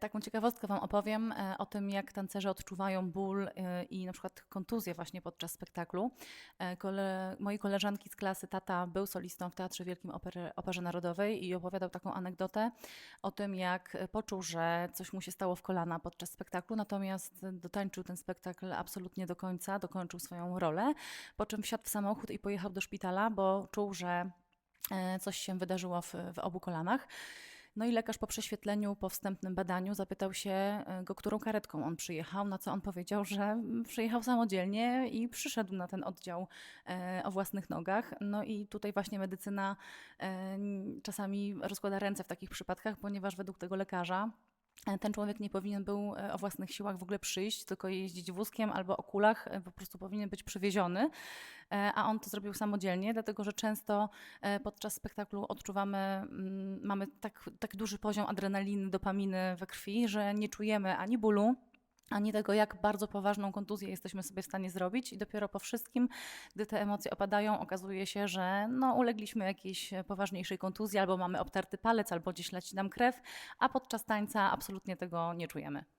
Taką ciekawostkę Wam opowiem e, o tym, jak tancerze odczuwają ból e, i na przykład kontuzję właśnie podczas spektaklu. E, Kole, moi koleżanki z klasy, tata był solistą w Teatrze Wielkim Opery, Operze Narodowej i opowiadał taką anegdotę o tym, jak poczuł, że coś mu się stało w kolana podczas spektaklu, natomiast dotańczył ten spektakl absolutnie do końca, dokończył swoją rolę, po czym wsiadł w samochód i pojechał do szpitala, bo czuł, że coś się wydarzyło w, w obu kolanach. No i lekarz po prześwietleniu, po wstępnym badaniu zapytał się e, go, którą karetką on przyjechał, na co on powiedział, że przyjechał samodzielnie i przyszedł na ten oddział e, o własnych nogach. No i tutaj właśnie medycyna e, czasami rozkłada ręce w takich przypadkach, ponieważ według tego lekarza ten człowiek nie powinien był e, o własnych siłach w ogóle przyjść, tylko jeździć wózkiem albo o kulach, e, po prostu powinien być przywieziony, E, a on to zrobił samodzielnie, dlatego że często e, podczas spektaklu odczuwamy, mm, mamy tak, tak duży poziom adrenaliny, dopaminy we krwi, że nie czujemy ani bólu, ani tego, jak bardzo poważną kontuzję jesteśmy sobie w stanie zrobić. I dopiero po wszystkim, gdy te emocje opadają, okazuje się, że no, ulegliśmy jakiejś poważniejszej kontuzji, albo mamy obtarty palec, albo gdzieś leci nam krew, a podczas tańca absolutnie tego nie czujemy.